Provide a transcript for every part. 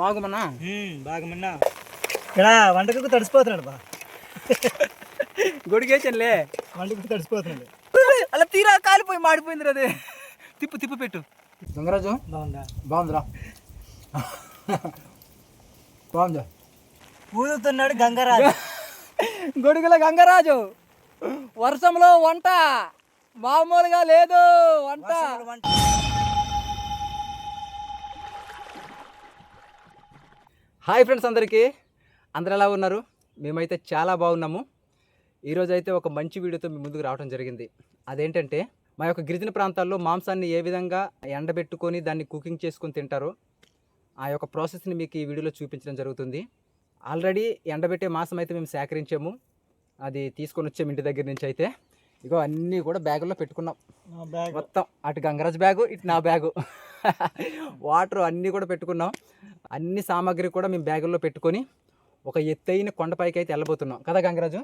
బాగుమన్నా? బాగా మిన్నా ఇక్కడ వంటకు తడిసిపోతున్నాడు బా. గొడిగేచన్లే వంటకు తడిసిపోతున్నాడు. అలా తీరా కాలిపోయి మాడిపోయింది అదే. తిప్పు తిప్పు పెట్టు. గంగరాజు బాగుందా? బాగుందిరా. బాగుందా ఊదుతున్నాడు గంగరాజు. గొడుగుల గంగరాజు. వర్షంలో వంట. మామూలుగా లేదు వంట. హాయ్ ఫ్రెండ్స్ అందరికీ. అందరు ఎలా ఉన్నారు? మేమైతే చాలా బాగున్నాము. ఈరోజు అయితే ఒక మంచి వీడియోతో మీ ముందుకు రావడం జరిగింది. అదేంటంటే మా యొక్క గిరిజన ప్రాంతాల్లో మాంసాన్ని ఏ విధంగా ఎండబెట్టుకొని దాన్ని కుకింగ్ చేసుకొని తింటారో ఆ యొక్క ప్రాసెస్ని మీకు ఈ వీడియోలో చూపించడం జరుగుతుంది. ఆల్రెడీ ఎండబెట్టే మాంసం అయితే మేము సేకరించాము. అది తీసుకొని వచ్చాము ఇంటి దగ్గర నుంచి అయితే. ఇగో అన్నీ కూడా బ్యాగుల్లో పెట్టుకున్నాం. బ్యాగ్. మొత్తం. అటు గంగరాజ్ బ్యాగు ఇటు నా బ్యాగు. వాటర్ అన్నీ కూడా పెట్టుకున్నాం. అన్ని సామాగ్రి కూడా మేము బ్యాగుల్లో పెట్టుకొని ఒక ఎత్తైన కొండపైకి అయితే వెళ్ళబోతున్నాం. కదా గంగరాజు?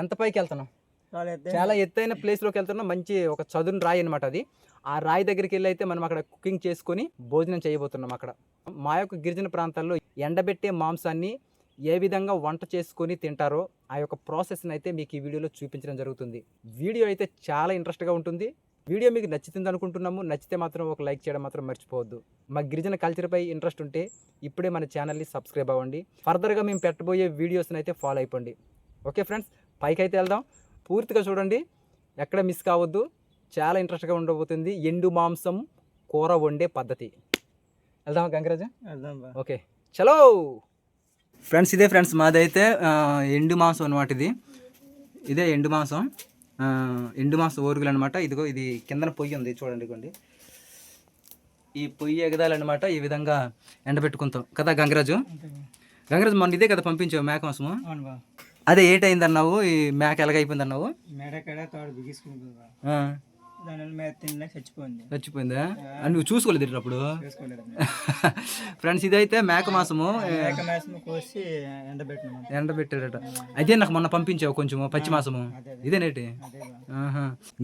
ఎంత పైకి వెళ్తున్నాం? చాలా ఎత్తే చాలా ఎత్తైన ప్లేస్లోకి వెళ్తున్నాం. మంచి ఒక చదును రాయి అనమాట అది. ఆ రాయి దగ్గరికి వెళ్ళి అయితే మనం అక్కడ కుకింగ్ చేసుకొని భోజనం చేయబోతున్నాం అక్కడ. మా యొక్క గిరిజన ప్రాంతాల్లో ఎండబెట్టే మాంసాన్ని ఏ విధంగా వంట చేసుకొని తింటారో ఆ యొక్క ప్రాసెస్ని అయితే మీకు ఈ వీడియోలో చూపించడం జరుగుతుంది. వీడియో అయితే చాలా ఇంట్రెస్ట్గా ఉంటుంది. వీడియో మీకు నచ్చుతుంది అనుకుంటున్నాము నచ్చితే మాత్రం ఒక లైక్ చేయడం మాత్రం మర్చిపోవద్దు. మా గిరిజన కల్చర్పై ఇంట్రెస్ట్ ఉంటే ఇప్పుడే మన ఛానల్ని సబ్స్క్రైబ్ అవ్వండి. ఫర్దర్గా మేము పెట్టబోయే వీడియోస్ని అయితే ఫాలో అయిపోండి. ఓకే ఫ్రెండ్స్ పైకి అయితే వెళ్దాం. పూర్తిగా చూడండి. ఎక్కడ మిస్ కావద్దు. చాలా ఇంట్రెస్ట్గా ఉండబోతుంది. ఎండు మాంసం కూర వండే పద్ధతి. వెళ్దాం గంగరాజు? వెళ్దాం ఓకే చలో! ఫ్రెండ్స్ ఇదే ఫ్రెండ్స్ మాదైతే ఎండు మాంసం అనమాట ఇది. ఇదే ఎండు మాంసం. ఎండు మాంసం ఓరుగులు అనమాట ఇదిగో ఇది కిందన పొయ్యి ఉంది చూడండి ఇదిగోండి. ఈ పొయ్యి ఎగదాలన్నమాట ఈ విధంగా ఎండబెట్టుకుంటాం. కదా గంగరాజు. గంగరాజు మొన్న ఇదే కదా పంపించావు మేక మాంసము? అదే ఏటైంది అన్నావు ఈ మేక ఎలాగైపోయింది చచ్చిపోయింది. నువ్వు చూసుకోలేదు అప్పుడు? ఫ్రెండ్స్ ఇదైతే మేక మాంసము. ఎండబెట్టారట. అదే నాకు మొన్న పంపించావు కొంచెము పచ్చి మాసము. ఇదేనేటి.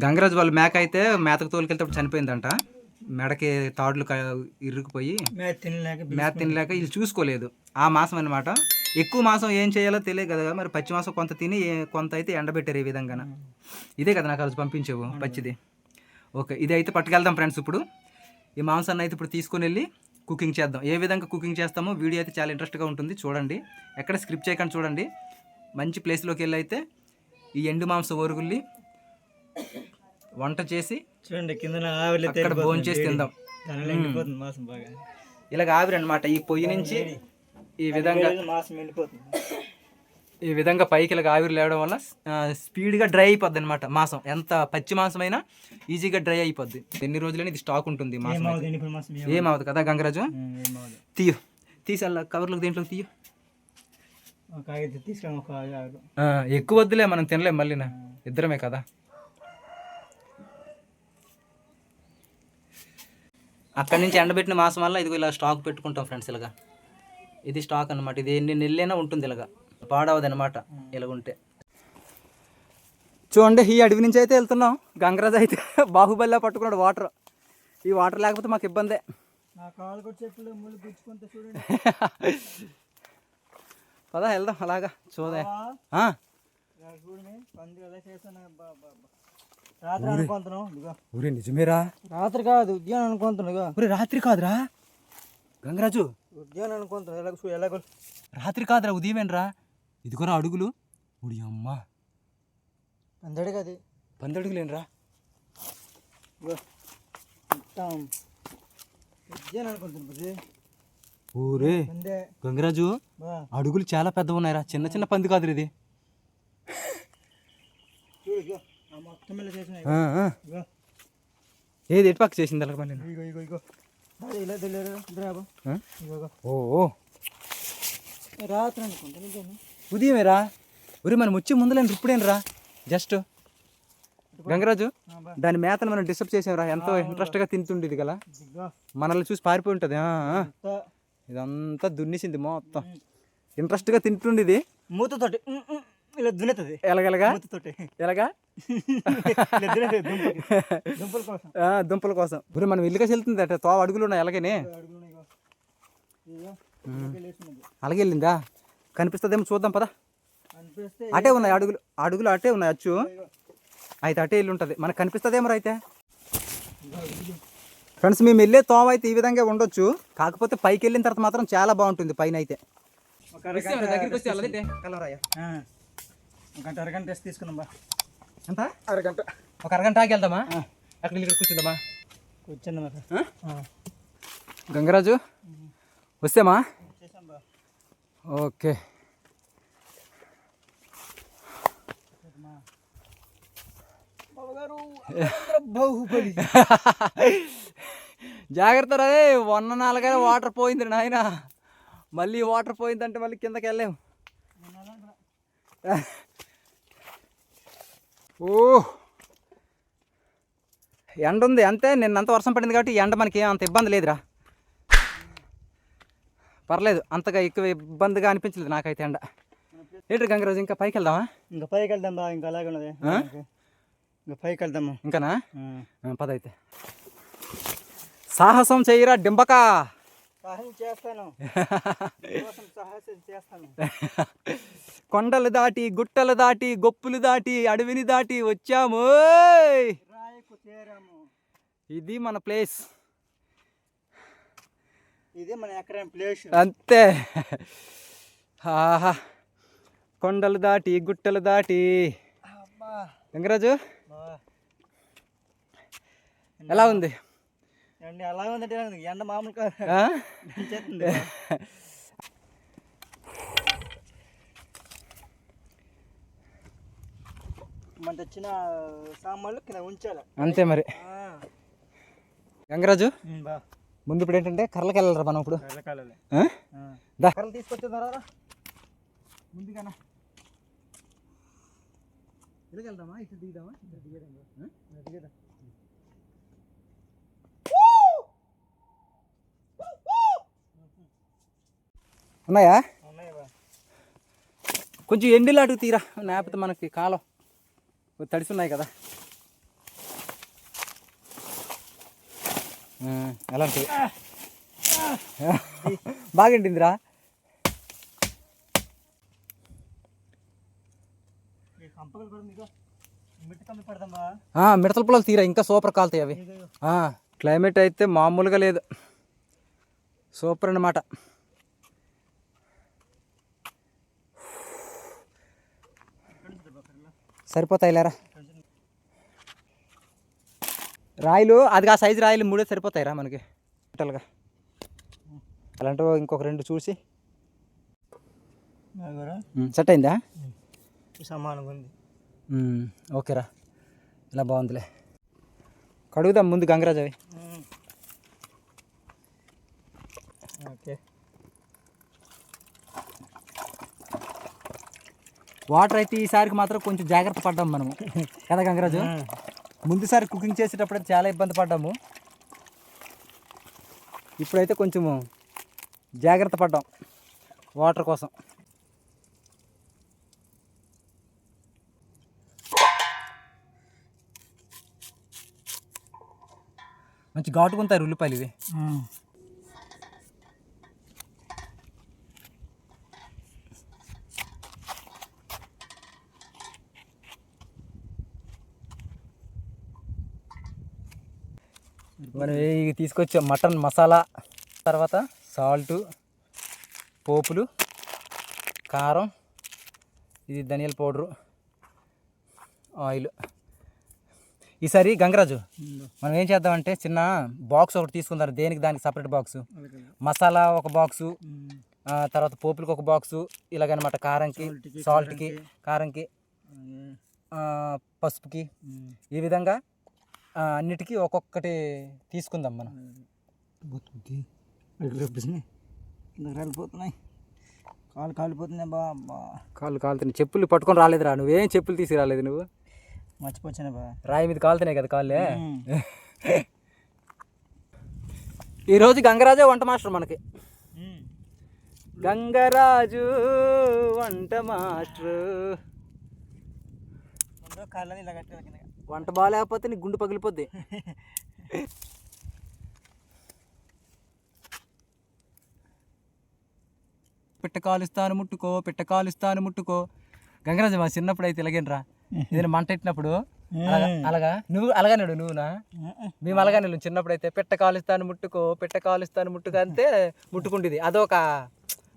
గంగరాజు వాళ్ళ మేక అయితే మేతకు తోలుకెళ్తే చనిపోయిందంట. మెడకి తాడులు ఇరుక్కుపోయి మేత తినలేక వీళ్ళు చూసుకోలేదు. ఆ మాసం అన్నమాట. ఎక్కువ మాసం ఏం చేయాలో తెలియదు కదా మరి పచ్చి మాసం కొంత తిని కొంత అయితే ఎండబెట్టారు ఈ విధంగా ఇదే కదా నాకు రోజు పంపించావు పచ్చిది. ఓకే ఇది అయితే పట్టుకెళ్దాం ఫ్రెండ్స్ ఇప్పుడు. ఈ మాంసాన్ని అయితే ఇప్పుడు తీసుకొని వెళ్ళి కుకింగ్ చేద్దాం. ఏ విధంగా కుకింగ్ చేస్తామో వీడియో అయితే చాలా ఇంట్రెస్ట్గా ఉంటుంది చూడండి. ఎక్కడ స్క్రిప్ట్ చేయకుండా చూడండి. మంచి ప్లేస్లోకి వెళ్ళి అయితే ఈ ఎండు మాంసం ఒరుగుల్ని వంట చేసి చూడండి కింద ఆవిరి అక్కడ భోజనం చేసి తిందాం. ఇలాగ ఆవిరి అనమాట ఈ పొయ్యి నుంచి ఈ విధంగా మాసం ఎండిపోతుంది. ఈ విధంగా పైకి ఇలాగ ఆవిరి లేవడం వల్ల స్పీడ్గా డ్రై అయిపోద్ది అనమాట మాంసం. ఎంత పచ్చి మాంసం అయినా ఈజీగా డ్రై అయిపోద్ది. ఎన్ని రోజులైనా ఇది స్టాక్ ఉంటుంది మాంసం. ఏమవుతుంది కదా గంగరాజు? తీయు. తీసి అలా కవర్లకు దేంట్లో తీయు. ఎక్కువ వద్దులే మనం తినలేం మళ్ళీనా ఇద్దరమే కదా. అక్కడి నుంచి ఎండబెట్టిన మాసం వల్ల ఇదిగో ఇలా స్టాక్ పెట్టుకుంటాం ఫ్రెండ్స్ ఇలాగా. ఇది స్టాక్ అన్నమాట. ఇది ఎన్ని నెలలైనా ఉంటుంది ఇలాగా. పాడవదు అనమాట ఇలా ఉంటే చూడండి ఈ అడవి నుంచి అయితే వెళ్తున్నాం. గంగరాజు అయితే బాహుబలిలా పట్టుకున్నాడు వాటర్. ఈ వాటర్ లేకపోతే మాకు ఇబ్బందే. పదా వెళ్దాం అలాగా. చూదే. అనుకుంటున్నాం ఊరే. నిజమేరా? రాత్రి కాదు ఉద్యానం ఊరే రాత్రి కాదురా? గంగరాజు. ఉద్యానం కొల్- రాత్రి కాదురా ఉదయమేనరా. ఇదిగోరా అడుగులు? ఉడి అమ్మ. అందడిగా అది పంది అడుగులేనరా ఇగో మొత్తం ఉద్యానం అనుకుంటున్నాను బుజ్జి. ఊరే గంగరాజు అడుగులు చాలా పెద్దగా ఉన్నాయిరా చిన్న చిన్న పంది కాదురా ఇది. ఏది ఎటు పక్క చేసింది? ఇగో ఇగో ఓ. రాత్రి అనుకుంటాను ఇదేనా? ఉదయమేరా? ఊరి మనం వచ్చే ముందులేని ఇప్పుడేనరా జస్ట్ గంగరాజు దాని మేతను మనం డిస్టర్బ్ చేసాంరా. ఎంతో ఇంట్రెస్ట్గా తింటుండేది కదా. మనల్ని చూసి పారిపోయి ఉంటుంది ఇదంతా దున్నేసింది మొత్తం. ఇంట్రెస్ట్గా తింటుండేది. మూతతోటి ఇలా దున్నుతుంది. ఎలాగెలగా? ఎలాగా? దుంపలు కోసం. ఇప్పుడు మనం ఇల్లుగా వెళ్తుంది అట. తో అడుగులు ఉన్నాయి ఎలాగనే. అలాగే వెళ్ళిందా? కనిపిస్తుందేమో చూద్దాం పదా. అటే ఉన్నాయి అడుగులు అడుగులు అటే ఉన్నాయి అచ్చు. అయితే అటే వెళ్ళి ఉంటుంది. మనకు కనిపిస్తుందేమో అయితే ఫ్రెండ్స్ మేము వెళ్ళే తోవ అయితే ఈ విధంగా ఉండొచ్చు. కాకపోతే పైకి వెళ్ళిన తర్వాత మాత్రం చాలా బాగుంటుంది పైన అయితే. ఒక అరగంట రెస్ట్ తీసుకున్నాం బా. ఎంత? అరగంట. ఒక అరగంట ఆగి వెళ్దామా? అక్కడ ఇక్కడ కూర్చుందామా? ఆ? గంగరాజు వస్తేమా? ఓకే. జాగ్రత్త రే వన్న నాలుగైనా వాటర్ పోయింది నాయన. మళ్ళీ వాటర్ పోయిందంటే మళ్ళీ కిందకి వెళ్ళాము ఓ. ఎండ ఉంది అంతే. నిన్నంత వర్షం పడింది కాబట్టి ఈ ఎండ మనకి అంత ఇబ్బంది లేదురా. పర్లేదు అంతగా ఎక్కువ ఇబ్బందిగా అనిపించలేదు నాకైతే ఎండ. ఏంటి గంగరాజు ఇంకా పైకి వెళ్దామా? ఇంకా పైకి వెళ్దాం బా ఇంకా అలాగే ఉన్నది? ఇంకా పైకి వెళ్దాము ఇంకానా? ఆ. ఆ, పద అయితే సాహసం చెయ్యరా డింబక? చేస్తాను. చేస్తాను. కొండలు దాటి గుట్టలు దాటి గొప్పులు దాటి అడవిని దాటి వచ్చాము. ఇది మన ప్లేస్. ఇది మన ఎకరం ప్లేస్ అంతే. ఆహా. కొండలు దాటి గుట్టలు దాటి. వెంకరాజు. ఎలా ఉంది? ఎలా ఉందంటే ఎండ మామూలు కాదు. ఆ? దంచేస్తుంది బా. మన తెచ్చిన సామాన్లు కింద ఉంచాలి. అంతే మరి. గంగరాజు బా. ముందు ఇప్పుడు ఏంటంటే కర్రలకి వెళ్ళాలరా మనం ఇప్పుడు. కర్రలు తీసుకొచ్చున్నారా ముందుగానా. వెళ్దామా? ఇటు దిగుదామా? దిగదా ఉన్నాయా? ఉన్నాయి కొంచెం ఎండిలాటు తీరా. లేకపోతే మనకి కాలం. తడిసి ఉన్నాయి కదా ఆ, ఎలాంటివి బాగా ఎండిందిరా ఈ కంపలు కూడా మీకు మిట్టి కంప పెడదాం బా. ఆ, మిడతల పొలాలు తీరా ఇంకా సూపర్ కాలుతాయి అవి. క్లైమేట్ అయితే మామూలుగా లేదు. సూపర్ అన్నమాట. సరిపోతాయి లేరా రాయిలు అది ఆ సైజు రాయిలు మూడే సరిపోతాయిరా మనకి టోటల్గా అలాంటివి ఇంకొక రెండు చూసి. సెట్ అయిందా? సమానంగా ఉంది. ఓకేరా. ఇలా బాగుందిలే. కడుగుదాం ముందు గంగరాజ్ అవి. ఓకే. వాటర్ అయితే ఈసారికి మాత్రం కొంచెం జాగ్రత్త పడ్డాం మనము. కదా గంగరాజు? ముందుసారి కుకింగ్ చేసేటప్పుడు చాలా ఇబ్బంది పడ్డాము. ఇప్పుడైతే కొంచెము జాగ్రత్త పడ్డాం వాటర్ కోసం. మంచి ఘాటుకుంటారు ఉల్లిపాయలు ఇవి. మనం తీసుకొచ్చాం మటన్ మసాలా తర్వాత సాల్టు పోపులు కారం ఇది ధనియాల పౌడరు ఆయిల్. ఈసారి గంగరాజు మనం ఏం చేద్దామంటే చిన్న బాక్స్ ఒకటి తీసుకుందాం. దేనికి దానికి సపరేట్ బాక్స్? మసాలా ఒక బాక్సు తర్వాత పోపులకు ఒక బాక్సు ఇలాగనమాట కారంకి సాల్ట్కి, కారంకి. పసుపుకి. ఈ విధంగా అన్నిటికీ ఒక్కొక్కటి తీసుకుందాం మనం. బతుకుద్ది వెళ్ళిపోతున్నాయి కాలు కాలిపోతున్నాయి బా కాళ్ళు కాలుతున్నాయి. చెప్పులు పట్టుకొని రాలేదురా. నువ్వేం చెప్పులు తీసి రాలేదు నువ్వు? మర్చిపోచ్చాను బా. రాయి మీద కాలుతున్నాయి కదా కాళ్ళే? ఈరోజు గంగరాజే వంట మాస్టర్ మనకి. గంగరాజు వంట మాస్టర్. ఇలా కట్టాలి కిందగా. వంట బాగాలేకపోతే నీ గుండు పగిలిపోద్ది. పిట్ట కాలుస్తాను ముట్టుకో పిట్ట కాలుస్తాను ముట్టుకో. గంగరాజు మా చిన్నప్పుడు అయితే ఇలాగేనరా ఏదైనా మంట ఎట్టినప్పుడు? అలాగా అలాగా? నువ్వు అలాగానేడు నువ్వునా? మేము అలాగానే చిన్నప్పుడు అయితే పిట్ట కాలుస్తాను ముట్టుకో పిట్ట కాలుస్తాను ముట్టుకో అంతే ముట్టుకుంటుంది అదొక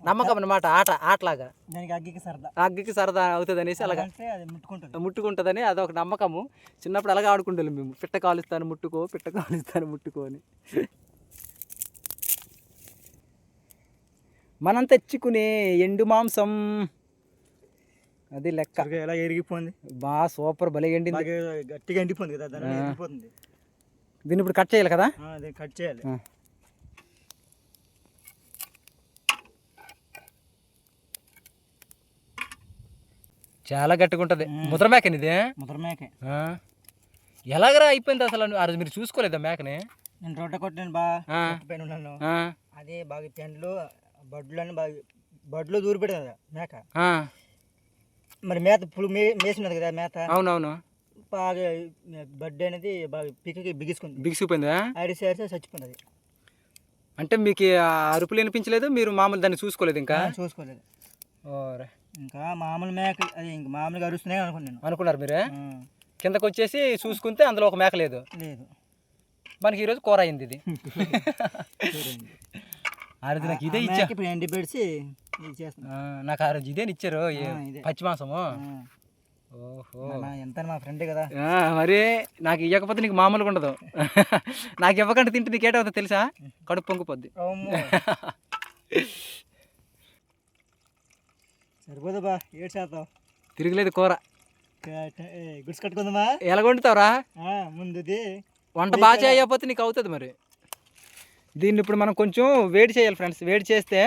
నమ్మకం అన్నమాట ఆట ఆటలాగా. దానికి అగ్గికి సరదా. అగ్గికి సరదా అవుతుంది అనేసి అలాగా. ముట్టుకుంటుంది. ముట్టుకుంటుందని అదొక నమ్మకము. చిన్నప్పుడు అలాగే ఆడుకుంటాం మేము. పిట్ట కాలుస్తాను ముట్టుకో పిట్ట కాలుస్తాను ముట్టుకో అని. మనం తెచ్చుకునే ఎండు మాంసం. అది లెక్క. ఎలా ఎరిగిపోయింది? బా సూపర్ భలే ఎండింది. బాగా గట్టిగా ఎండిపోయింది కదా దీన్ని ఇప్పుడు కట్ చేయాలి కదా? కట్ చేయాలి. చాలా గట్టిగా ఉంటుంది. ముద్ర మేకని ఇది? ముద్ర మేకే. ఎలాగరా అయిపోయింది అసలు ఆ రోజు మీరు చూసుకోలేదా మేకని? నేను రొట్టె కొట్టాను బా. పైన ఉన్నాను అదే బాగా పెండ్లు బడ్లు అని బాగా బడ్లో దూరి కదా మేక. మరి మేత మే మేసినది కదా మేత? అవునవును. బాగా బడ్డ అనేది బాగా పిక్కకి బిగించుకుంది బిగిసిపోయిందా? అరిసి అరిసి చచ్చిపోయింది అంటే మీకు ఆ అరుపులు వినిపించలేదు? మీరు మామూలు దాన్ని చూసుకోలేదు ఇంకా? చూసుకోలేదు. ఓరే. ఇంకా మామూలు మేక అది ఇంక మామూలుగా అరుస్తున్నాయి అనుకున్నాను నేను. అనుకున్నారు మీరే? కిందకు వచ్చేసి చూసుకుంటే అందులో ఒక మేక లేదు. లేదు. మనకి ఈరోజు కూర అయింది ఇది. చూడండి. ఆ రోజు నాకు ఇదే ఇచ్చా. ఇప్పుడు ఎండి పెడిచి నాకు ఆ రోజు ఇదే ఇచ్చారు. పచ్చి మాంసము ఓహో. ఎంత మా ఫ్రెండ్ కదా. మరి నాకు ఇవ్వకపోతే నీకు మామూలుగా ఉండదు. నాకు ఇవ్వకంటే తింటే నీకు ఏటవుతుంది తెలుసా కడుపు పొంగిపోద్ది. అమ్మో. సరిపోదు బా ఏడు శాతం. తిరగలేదు కూర. గుడ్స్ కట్టుకుందామా? ఎలా వండుతావురా? ముందుది. వంట బాగా చేయకపోతే నీకు అవుతుంది మరి. దీన్ని ఇప్పుడు మనం కొంచెం వేడి చేయాలి ఫ్రెండ్స్. వేడి చేస్తే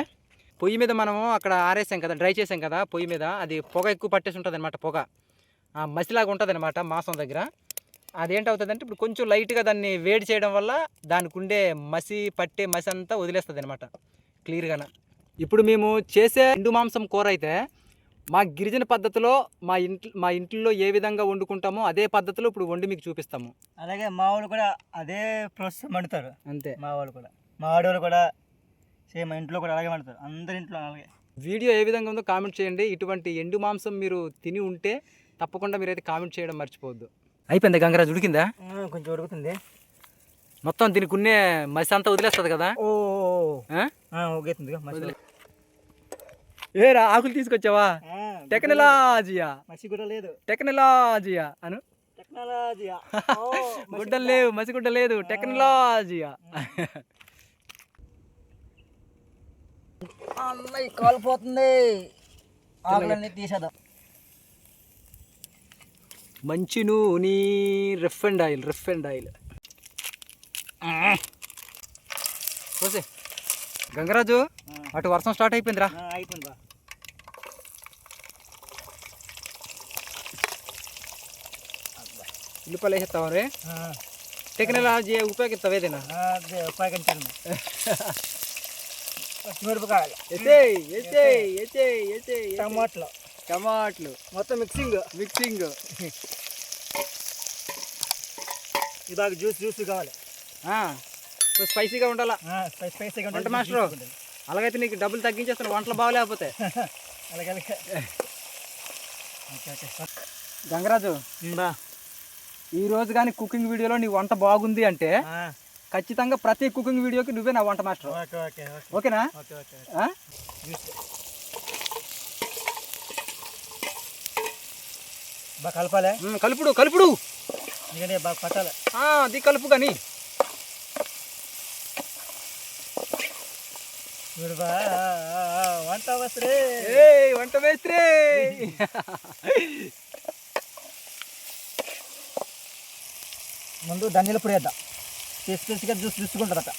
పొయ్యి మీద మనము అక్కడ ఆరేసాం కదా డ్రై చేసాం కదా పొయ్యి మీద అది పొగ ఎక్కువ పట్టేసి ఉంటుంది అనమాట పొగ. ఆ మసిలాగా ఉంటుంది అనమాట మాంసం దగ్గర. అదేంటవుతుందంటే ఇప్పుడు కొంచెం లైట్గా దాన్ని వేడి చేయడం వల్ల దానికి ఉండే మసి పట్టే మసి అంతా వదిలేస్తుంది అనమాట క్లియర్గాన? ఇప్పుడు మేము చేసే ఎండు మాంసం కూర అయితే మా గిరిజన పద్ధతిలో మా ఇంట్లో మా ఇంట్లో ఏ విధంగా వండుకుంటామో అదే పద్ధతిలో ఇప్పుడు వండి మీకు చూపిస్తాము. అలాగే మా వాళ్ళు కూడా అదే ప్రాసెస్ వండుతారు. అంతే. మా వాళ్ళు కూడా. మా ఆడవాళ్ళు కూడా సేమ్ మా ఇంట్లో కూడా అలాగే వండుతారు. అందరి ఇంట్లో అలాగే. వీడియో ఏ విధంగా ఉందో కామెంట్ చేయండి. ఇటువంటి ఎండు మాంసం మీరు తిని ఉంటే తప్పకుండా మీరైతే కామెంట్ చేయడం మర్చిపోవద్దు. అయిపోయింది గంగరాజు ఉడికిందా? కొంచెం ఉడుకుతుంది. మొత్తం దీనికి ఉన్నే మసి అంతా వదిలేస్తుంది కదా? ఓ. ఏరా ఆకులు తీసుకొచ్చావా? టెక్నాలజియా మసి కూడా లేదు టెక్నాలజియా అను? టెక్నాలజీ గుడ్డలు లేవు మసి గుడ్డ లేదు టెక్నాలజియా. అన్నయ్య కాలిపోతుంది ఆకులన్నీ తీసేద్దాం. మంచి నూనె రిఫైండ్ ఆయిల్ రిఫైండ్ ఆయిల్. పోసే గంగరాజు అటు వర్షం స్టార్ట్ అయిపోయిందిరా. ఆ, అయిపోయింది బా. ఉల్లిపాయలు వేసేస్తావా రే? ఆ, టెక్నాలజీ ఉపయోగిస్తావు ఏదైనా? ఆ, అదే ఉపయోగించండి పచ్చిమిరపకాయలు. ఎసేయ్ ఎసేయ్ ఎసేయ్ ఎసేయ్ టమాటాలు. టమాట్లు. మొత్తం మిక్సింగ్. మిక్సింగ్. ఇది బాగా జ్యూస్ జ్యూస్ కావాలి. స్పైసీగా ఉండాలా? స్పైసీ స్పైసీగా వంట మాస్టరు. అలాగైతే నీకు డబ్బులు తగ్గించేస్తాను వంటలు బాగలేకపోతే అలాగే అలాగే. Okay okay. గంగరాజు బా ఈ రోజు కానీ కుకింగ్ వీడియోలో నీ వంట బాగుంది అంటే ఖచ్చితంగా ప్రతి కుకింగ్ వీడియోకి నువ్వే నా వంట మాస్టర్. Okay okay okay. ఓకేనా? కలపాలి? కలుపుడు కలుపుడు. అది కలుపు కానీ చూడు బా ఆ, ఆ, ఆ, వంట వంట మేస్త్రి. ముందు ధనియాల పొడి వేద్దాం. పీస్ పీస్గా జ్యూస్ అక్క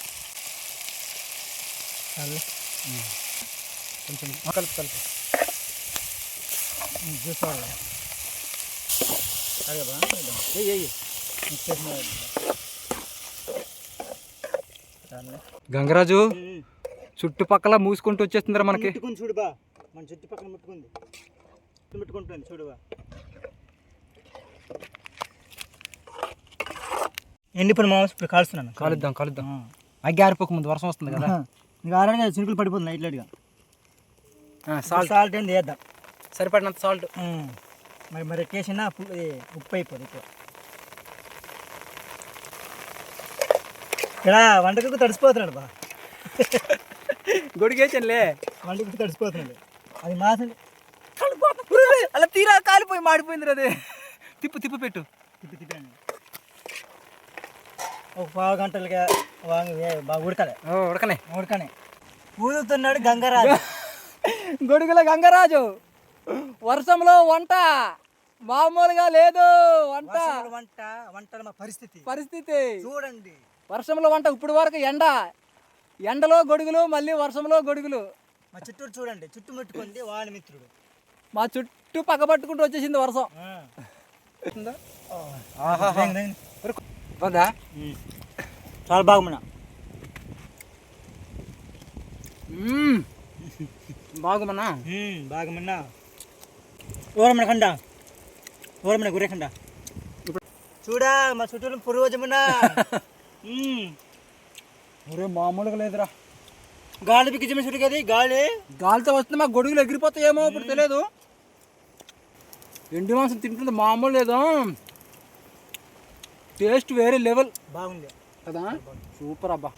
కొంచెం కలుపు కలుపు. జ్యూస్ అదే గంగరాజు. చుట్టుపక్కల మూసుకుంటూ వచ్చేస్తుందిరా మనకి. ముట్టుకుంది చూడు బా. మన చుట్టుపక్కల ముట్టుకుంది. ముట్టుకుంటుంది చూడు బా. ఎండిపోయిన మాంసం ఇప్పుడు కాల్స్తున్నాను. కలుద్దాం కలుద్దాం. అగ్గి ఆరిపోక ముందు వర్షం వస్తుంది కదా. ఇంకా ఆల్రెడీ చినుకులు పడిపోతుంది లైట్ లైట్గా సాల్ట్ సాల్ట్ ఏంది వేద్దాం సరిపడినంత సాల్ట్. మరి మరి ఎక్కేసిన ఉప్పు అయిపోదు ఎక్కువ. ఇక్కడ వంటకు తడిసిపోతున్నాడు బా. గొడిగేచనులే వంటకు తడిసిపోతున్నాడు అది మాసం అలా తీరా కాలిపోయి మాడిపోయింది అదే. తిప్పు తిప్పు పెట్టు. తిప్పి తిప్పాను ఒక పావు గంటలుగా బాగా ఉడకలే. ఉడకనే. ఉడకనే. ఊదుతున్నాడు గంగరాజు. గొడుగుల గంగరాజు. వర్షంలో వంట. మామూలుగా లేదు. వంట. వంట వంటల మా పరిస్థితి. పరిస్థితి. చూడండి. వర్షంలో వంట ఇప్పుడు వరకు ఎండ. ఎండలో గొడుగులు మళ్ళీ వర్షంలో గొడుగులు. మా చుట్టూరు చూడండి చుట్టుముట్టుకుంది వాని మిత్రుడు. మా చుట్టూ పక్కబట్టుకుంటూ వచ్చేసింది వర్షం. చాలా బాగున్నా బాగుమన్నా బాగుమన్నా ఓరమణ కండ. ఓరమణ గురేకండ చూడా మా చుట్టూరు పూర్వజమునా ఒరే మామూలుగా లేదురా. గాలి చుట్టూ కదా గాలి. గాలితో వస్తుంది మా గొడుగులు ఎగిరిపోతాయేమో ఇప్పుడు తెలియదు. ఎండు మాంసం తింటుంది మామూలు లేదు. టేస్ట్ వేరే లెవెల్. బాగుంది. కదా? సూపర్ అబ్బా.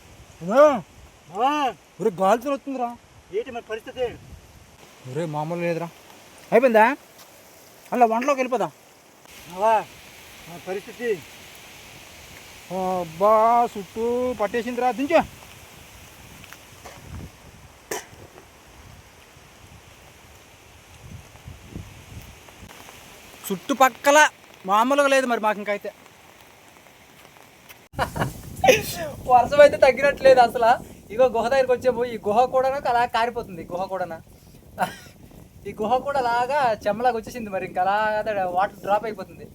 ఒరే గాలితో వస్తుందిరా. ఏంటి మన పరిస్థితి? ఒరే మామూలు లేదురా. అయిపోయిందా? అలా వంటలోకి వెళ్ళిపోదాం. పరిస్థితి. అబ్బా చుట్టూ పట్టేసిందిరా దించు. చుట్టుపక్కల మామూలుగా లేదు మరి మాకు ఇంకైతే వర్షం అయితే తగ్గినట్లేదు అసలు. ఇగో గుహ దగ్గరికి వచ్చాము. ఈ గుహ కూడా అలా కారిపోతుంది గుహ కూడా ఈ గుహ కూడా అలాగా చెమ్మలాగా వచ్చేసింది మరి ఇంకా అలా వాటర్ డ్రాప్ అయిపోతుంది.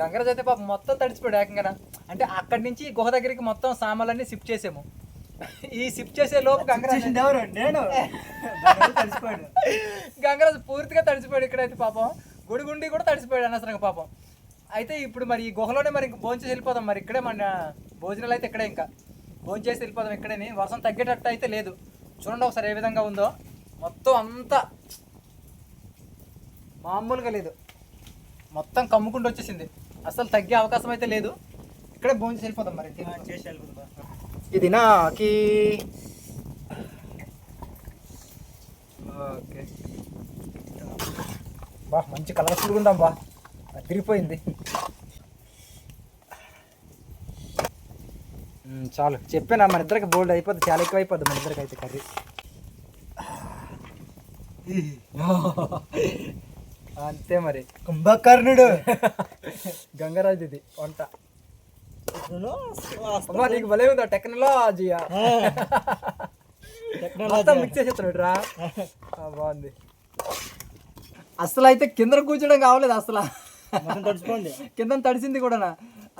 గంగరాజ్ అయితే పాపం మొత్తం తడిచిపోయాడు ఏకంగా అంటే అక్కడి నుంచి గుహ దగ్గరికి మొత్తం సామాన్లన్నీ షిఫ్ట్ చేసాము. ఈ షిఫ్ట్ చేసే లోపు గంగరాజ్ నేను. గంగరాజు పూర్తిగా తడిసిపోయాడు ఇక్కడైతే పాపం. గుడిగుండి కూడా తడిసిపోయాడు అనవసరంగా పాపం. అయితే ఇప్పుడు మరి ఈ గుహలోనే మరి ఇంక భోంచేసి వెళ్ళిపోదాం. మరి ఇక్కడే మన భోజనాలు అయితే ఇక్కడే ఇంకా. భోంచేసి వెళ్ళిపోదాం ఇక్కడేని. వర్షం తగ్గేటట్టు అయితే లేదు. చూడండి ఒకసారి ఏ విధంగా ఉందో. మొత్తం అంతా మామూలుగా లేదు. మొత్తం కమ్ముకుంటూ వచ్చేసింది. అసలు తగ్గే అవకాశం అయితే లేదు. ఇక్కడే భోంచేసి వెళ్ళిపోదాం మరి. చేసి ఇది నాకి ఓకే. బా మంచి కలర్ఫుల్గా ఉందాం బా. తిరిగిపోయింది చాలు. చెప్పాను మన ఇద్దరికి బోల్డ్ అయిపోద్ది చాలా ఎక్కువ అయిపోద్ది మన ఇద్దరికి అయితే కర్రీ అంతే మరి. కుంభకర్ణుడు. గంగరాజు ఇది వంట నీకు భలే ఉందా టెక్నాలజీ. మొత్తం మిక్స్ చేసేస్తున్నాడు రా బాగుంది. అసలు అయితే కింద కూర్చోడం కావలేదు అసలు. కింద తడిసింది కూడా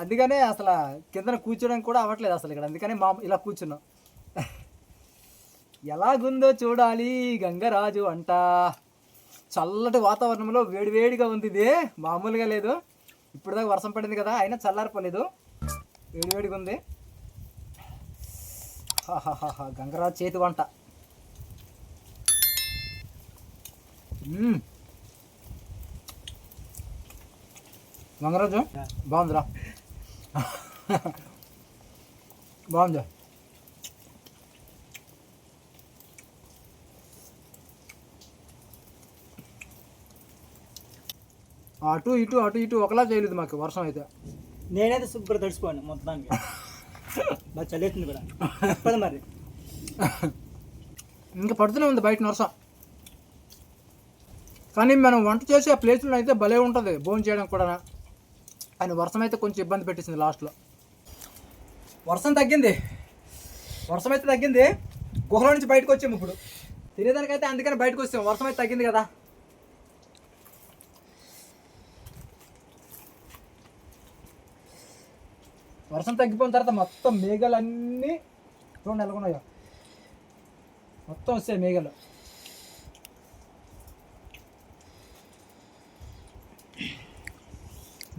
అందుకనే అసలు కింద కూర్చోడం కూడా అవ్వట్లేదు అసలు ఇక్కడ. అందుకనే మా ఇలా కూర్చున్నాం. ఎలాగుందో చూడాలి గంగరాజు అంట. చల్లటి వాతావరణంలో వేడివేడిగా ఉంది ఇది. మామూలుగా లేదు. ఇప్పుడు దాకా వర్షం పడింది కదా అయినా చల్లారిపోలేదు. వేడివేడిగా ఉంది. గంగరాజు చేతి వంట. గంగరాజు బాగుందిరా. బాగుంది అటు ఇటు అటు ఇటు ఒకలా చేయలేదు మాకు వర్షం అయితే. నేనైతే శుభ్ర తడిసిపోయాను మొత్తానికి. బాగా చల్లేస్తుంది కూడా. తప్పదు మరి. ఇంకా పడుతూనే ఉంది బయట వర్షం కానీ మనం వంట చేసే ఆ ప్లేస్లో అయితే భలే ఉంటుంది భోజనం చేయడం కూడా. కానీ వర్షం అయితే కొంచెం ఇబ్బంది పెట్టేసింది లాస్ట్లో వర్షం తగ్గింది. వర్షం అయితే తగ్గింది. గుహలో నుంచి బయటకు వచ్చాము ఇప్పుడు. తినేదానికైతే అందుకని బయటకు వచ్చాము. వర్షం అయితే తగ్గింది కదా. వర్షం తగ్గిపోయిన తర్వాత మొత్తం మేఘాలన్నీ చూడండి ఎలాగున్నాయో మొత్తం వస్తాయి మేఘాలు.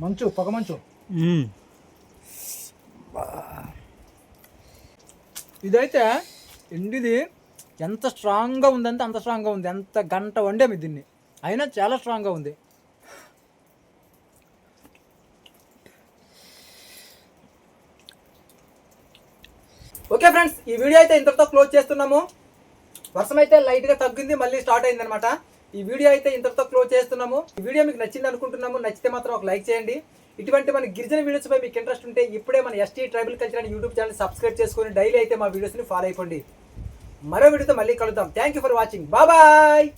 మంచు పొగ మంచు. ఇదైతే ఎండిది ఎంత స్ట్రాంగ్గా ఉందంటే అంత స్ట్రాంగ్గా ఉంది. ఎంత గంట వండాము దీన్ని. అయినా చాలా స్ట్రాంగ్గా ఉంది ఓకే ఫ్రెండ్స్ ఈ వీడియో అయితే ఇంతటితో క్లోజ్ చేస్తున్నాము. వర్షం అయితే లైట్గా తగ్గింది మళ్ళీ స్టార్ట్ అయింది అనమాట ఈ వీడియో అయితే ఇంతటితో క్లోజ్ చేస్తున్నాము. ఈ వీడియో మీకు నచ్చింది అనుకుంటున్నాము నచ్చితే మాత్రం ఒక లైక్ చేయండి. ఇటువంటి మన గిరిజన వీడియోస్ పై మీకు ఇంట్రెస్ట్ ఉంటే ఇప్పుడే మన ఎస్టీ ట్రైబల్ కల్చర్ అని యూట్యూబ్ ఛానల్ సబ్స్క్రైబ్ చేసుకొని డైలీ అయితే మా వీడియోస్ని ఫాలో అయిపోండి. మరో వీడియోతో మళ్ళీ కలుద్దాం. Thank you for watching bye